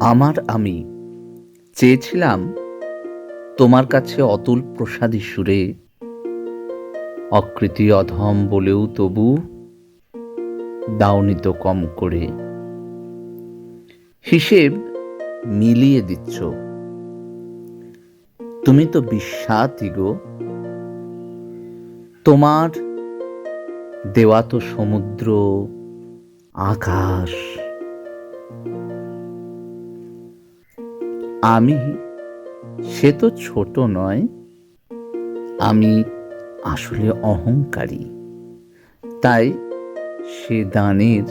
আমার আমি চেয়েছিলাম তোমার কাছে অতুল প্রসাদী সুরে। অকৃতি অধম বলেও তবু দাওনি তো কম করে। হিসেব মিলিয়ে দিচ্ছ। তুমি তো বিশ্বাতি গো। তোমার দেওয়া তো সমুদ্র, আকাশ আমি সে তো ছোট নয়, আমি আসলে অহংকারী। তাই সে দানের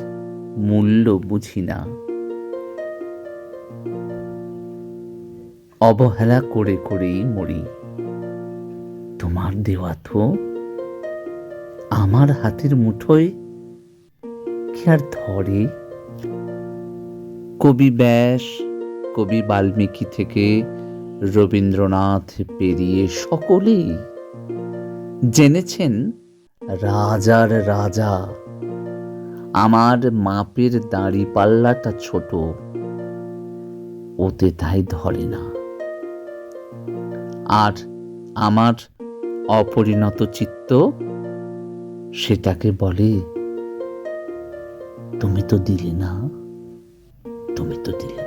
মূল্য বুঝি না। অবহেলা করে করেই মরি। তোমার দেওয়া তো আমার হাতের মুঠোয় কি আর ধরে? কবি ব্যাস কবি বাল্মীকি থেকে রবীন্দ্রনাথ পেরিয়ে সকলেই জেনেছেন, রাজার রাজা, আমার মাপের দাড়ি পাল্লাটা ছোট, ওতে তাই ধরে না। আর আমার অপরিণত চিত্ত সেটাকে বলে, তুমি তো দিলে না, তুমি তো দিলে